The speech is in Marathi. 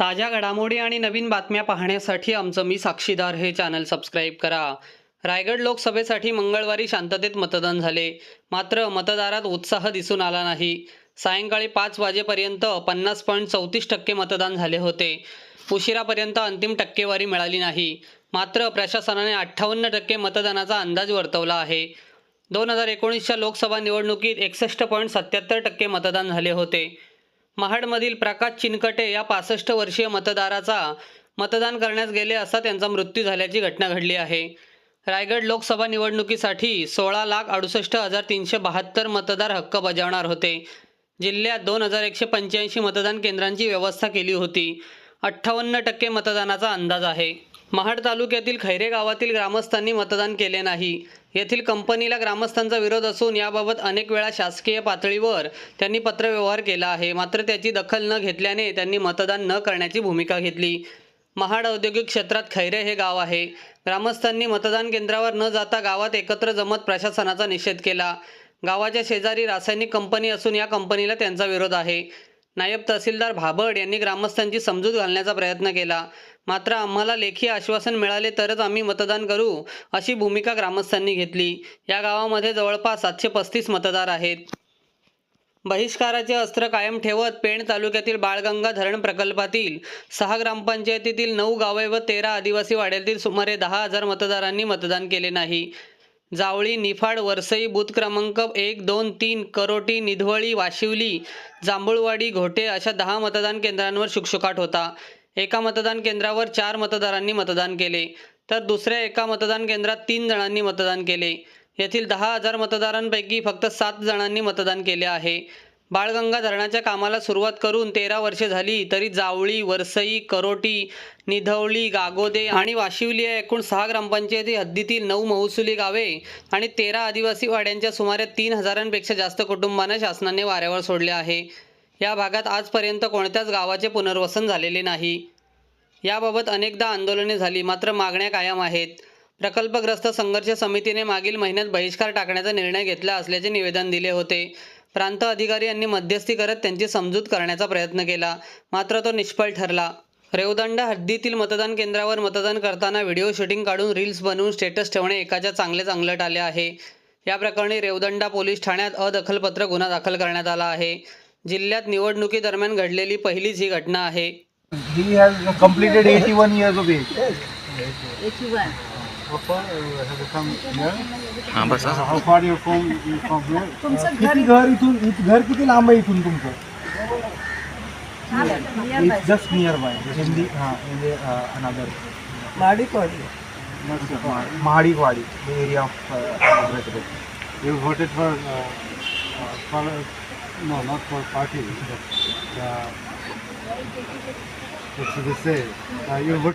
ताज्या घडामोडी आणि नवीन बातम्या पाहण्यासाठी आमचं मी साक्षीदार हे चॅनल सबस्क्राईब करा. रायगड लोकसभेसाठी मंगळवारी शांततेत मतदान झाले. मात्र मतदारात उत्साह दिसून आला नाही. सायंकाळी पाच वाजेपर्यंत पन्नास पॉईंट चौतीस टक्के मतदान झाले होते. उशिरापर्यंत अंतिम टक्केवारी मिळाली नाही. मात्र प्रशासनाने अठ्ठावन्न टक्के मतदानाचा अंदाज वर्तवला आहे. दोन हजार एकोणीसच्या लोकसभा निवडणुकीत एकसष्ट पॉईंट सत्याहत्तर टक्के मतदान झाले होते. महाडमधील प्रकाश चिनकटे या पासष्ट वर्षीय मतदाराचा मतदान करण्यास गेले असता त्यांचा मृत्यू झाल्याची घटना घडली आहे. रायगड लोकसभा निवडणुकीसाठी सोळा लाख अडुसष्ट हजार तीनशे बहात्तर मतदार हक्क बजावणार होते. जिल्ह्यात दोन हजार एकशे पंच्याऐंशी मतदान केंद्रांची व्यवस्था केली होती. अठ्ठावन्न टक्के मतदानाचा अंदाज आहे. महाड तालुक्यातील खैरे गावातील ग्रामस्थांनी मतदान केले नाही. येथील कंपनीला ग्रामस्थांचा विरोध असून याबाबत अनेक वेळा शासकीय पातळीवर त्यांनी पत्रव्यवहार केला आहे. मात्र त्याची दखल न घेतल्याने त्यांनी मतदान न करण्याची भूमिका घेतली. महाड औद्योगिक क्षेत्रात खैरे हे गाव आहे. ग्रामस्थांनी मतदान केंद्रावर न जाता गावात एकत्र जमत प्रशासनाचा निषेध केला. गावाच्या शेजारी रासायनिक कंपनी असून या कंपनीला त्यांचा विरोध आहे. नायब तहसीलदार भाबड यांनी ग्रामस्थांची समजूत घालण्याचा प्रयत्न केला. मात्र आम्हाला लेखी आश्वासन मिळाले तरच आम्ही मतदान करू अशी भूमिका ग्रामस्थांनी घेतली. या गावामध्ये जवळपास सातशे पस्तीस मतदार आहेत. बहिष्काराचे अस्त्र कायम ठेवत पेण तालुक्यातील बाळगंगा धरण प्रकल्पातील सहा ग्रामपंचायतीतील नऊ गावे व तेरा आदिवासी वाड्यातील सुमारे दहा हजार मतदारांनी मतदान केले नाही. जावळी निफाड वरसई बूथ क्रमांक एक दोन तीन करोटी निधवळी वाशिवली जांभूळवाडी घोटे अशा दहा मतदान केंद्रांवर शुकशुकाट होता. एका मतदान केंद्रावर चार मतदारांनी मतदान केले. तर दुसऱ्या एका मतदान केंद्रात तीन जणांनी मतदान केले. येथील दहा हजार मतदारांपैकी फक्त सात जणांनी मतदान केले आहे. बाळगंगा धरणाच्या कामाला सुरुवात करून तेरा वर्षे झाली तरी जावळी वरसई करोटी निधवळी गागोदे आणि वाशिवली या एकूण सहा ग्रामपंचायती हद्दीतील नऊ महसुली गावे आणि तेरा आदिवासी वाड्यांच्या सुमारे तीन हजारांपेक्षा जास्त कुटुंबांना शासनाने वाऱ्यावर सोडले आहे. या भागात आजपर्यंत कोणत्याच गावाचे पुनर्वसन झालेले नाही. याबाबत अनेकदा आंदोलने झाली मात्र मागण्या कायम आहेत. प्रकल्पग्रस्त संघर्ष समितीने मागील महिन्यात बहिष्कार टाकण्याचा निर्णय घेतला असल्याचे निवेदन दिले होते. प्रांत अधिकारी यांनी मध्यस्थी करत त्यांची समजूत करण्याचा प्रयत्न केला. मात्र तो निष्फळ ठरला. रेवदंड हद्दीतील मतदान केंद्रावर मतदान करताना व्हिडिओ शूटिंग काढून रील्स बनवून स्टेटस ठेवणे एकाच्या चांगले चांगलट आले आहे. या प्रकरणी रेवदंडा पोलीस ठाण्यात अदखलपत्र गुन्हा दाखल करण्यात आला आहे. जिल्ह्यात निवडणुकीदरम्यान घडलेली पहिलीच ही घटना आहे. He has completed 81 years of age. हाँ हाँ. किती घर इथून घर किती लांब आहे इथून तुमचं just near by in the हां the another Mahadiwadi the area of You voted for, uh, uh, for, uh, no, not for party, but, uh, what should we say? Uh, you voted